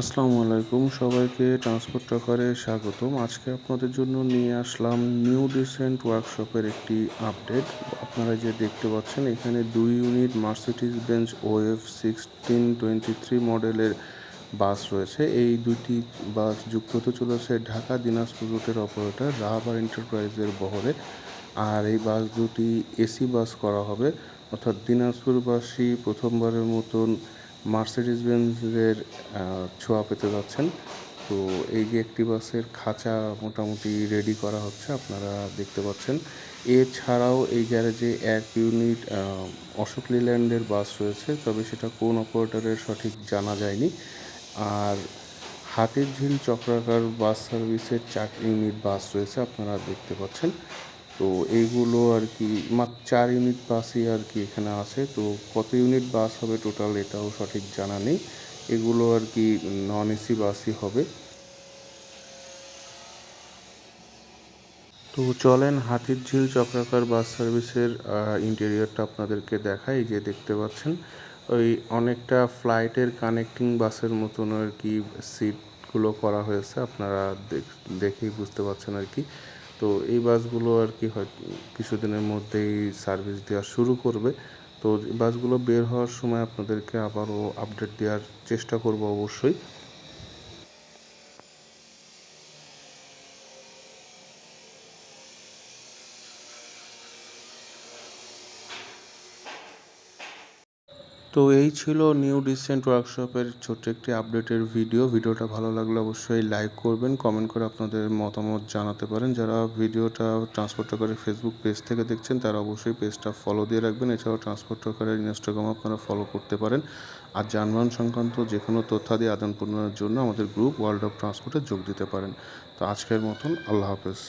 আসসালামু আলাইকুম। সবাইকে ট্রান্সপোর্ট টকারে স্বাগতম। আজকে আপনাদের জন্য নিয়ে আসলাম নিউ ডিসেন্ট ওয়ার্কশপের একটি আপডেট আপনারা যে দেখতে পাচ্ছেন, এখানে দুই unit Mercedes Benz OF sixteen twenty three মডেলের বাস রয়েছে। এই দুইটি বাস যুক্ত হতে চলেছে ঢাকা দিনাজপুর রুটের অপারেটর রাহাবার এন্টারপ্রাইজের বহরে। আর এই বাস দুটি এসি বাস করা হবে। অর্থাৎ দিনাজপুরবাসী প্রথমবারের মতন মার্সিডিজ বেঞ্জের ছোঁয়া পেতে যাচ্ছেন। তো এই যে একটি বাসের খাঁচা মোটামুটি রেডি করা হচ্ছে, আপনারা দেখতে পাচ্ছেন। এছাড়াও এই গ্যারেজে এক ইউনিট অশোক লিল্যান্ডের বাস রয়েছে, তবে সেটা কোন অপারেটরের সঠিক জানা যায়নি। আর হাতির ঝিল চক্রাকার বাস সার্ভিসের চার ইউনিট বাস রয়েছে, আপনারা দেখতে পাচ্ছেন। তো এইগুলো আর কি, মাত্র চার ইউনিট বাসই আর কি এখানে আছে। তো কত ইউনিট বাস হবে টোটাল এটাও সঠিক জানা নেই। এগুলো আর কি নন এসি বাসই হবে। তো চলেন হাতির ঝিল চক্রাকার বাস সার্ভিসের ইন্টেরিয়রটা আপনাদেরকে দেখাই। যে দেখতে পাচ্ছেন, ওই অনেকটা ফ্লাইটের কানেক্টিং বাসের মতন আর কি সিটগুলো করা হয়েছে। আপনারা দেখেই বুঝতে পারছেন আর কি। তো এই বাসগুলো আর কি হয়, কিছুদিনের মধ্যেই সার্ভিস দেওয়া শুরু করবে। তো বাসগুলো বের হওয়ার সময় আপনাদেরকে আবারও আপডেট দেওয়ার চেষ্টা করব অবশ্যই। তো এই ছিল নিউ ডিসেন্ট ওয়ার্কশপের ছোট্ট একটি আপডেটের ভিডিও ভিডিওটা ভালো লাগলে অবশ্যই লাইক করবেন কমেন্ট করে আপনাদের মতামত জানাতে পারেন। যারা ভিডিওটা ট্রান্সপোর্ট টকারের ফেসবুক পেজ থেকে দেখছেন, তারা অবশ্যই পেজটা ফলো দিয়ে রাখবেন। এছাড়াও ট্রান্সপোর্ট টকারের ইনস্টাগ্রাম আপনারা ফলো করতে পারেন। আর যানবাহন সংক্রান্ত যে কোনো তথ্যাদি আদান প্রদানের জন্য আমাদের গ্রুপ ওয়ার্ল্ড অফ ট্রান্সপোর্টে যোগ দিতে পারেন। তো আজকের মতন আল্লাহ হাফেজ।